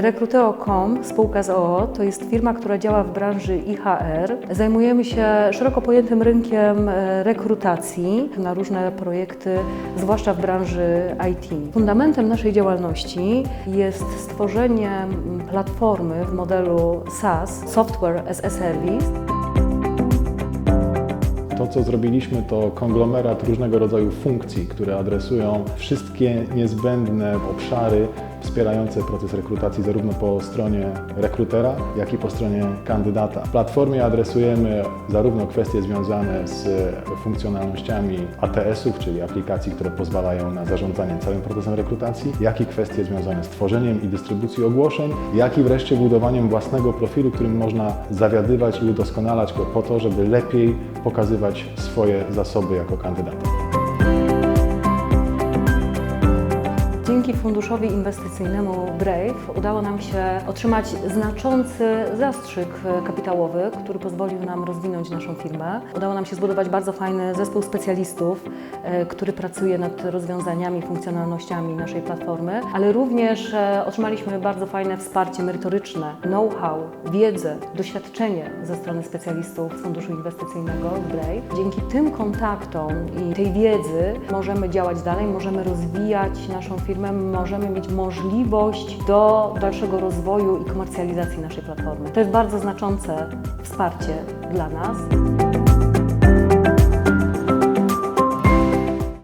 Recruiteo.com, spółka z OO, to jest firma, która działa w branży IHR. Zajmujemy się szeroko pojętym rynkiem e, rekrutacji na różne projekty, zwłaszcza w branży IT. Fundamentem naszej działalności jest stworzenie platformy w modelu SaaS, Software as a Service. To, co zrobiliśmy, to konglomerat różnego rodzaju funkcji, które adresują wszystkie niezbędne obszary wspierające proces rekrutacji zarówno po stronie rekrutera, jak i po stronie kandydata. W platformie adresujemy zarówno kwestie związane z funkcjonalnościami ATS-ów, czyli aplikacji, które pozwalają na zarządzanie całym procesem rekrutacji, jak i kwestie związane z tworzeniem i dystrybucją ogłoszeń, jak i wreszcie budowaniem własnego profilu, którym można zawiadywać i udoskonalać go po to, żeby lepiej pokazywać swoje zasoby jako kandydat. Dzięki funduszowi inwestycyjnemu Brave udało nam się otrzymać znaczący zastrzyk kapitałowy, który pozwolił nam rozwinąć naszą firmę. Udało nam się zbudować bardzo fajny zespół specjalistów, e, który pracuje nad rozwiązaniami, funkcjonalnościami naszej platformy, ale również e, otrzymaliśmy bardzo fajne wsparcie merytoryczne, know-how, wiedzę, doświadczenie ze strony specjalistów Funduszu Inwestycyjnego Brave. Dzięki tym kontaktom i tej wiedzy możemy działać dalej, możemy rozwijać naszą firmę, możemy mieć możliwość do dalszego rozwoju i komercjalizacji naszej platformy. To jest bardzo znaczące wsparcie dla nas.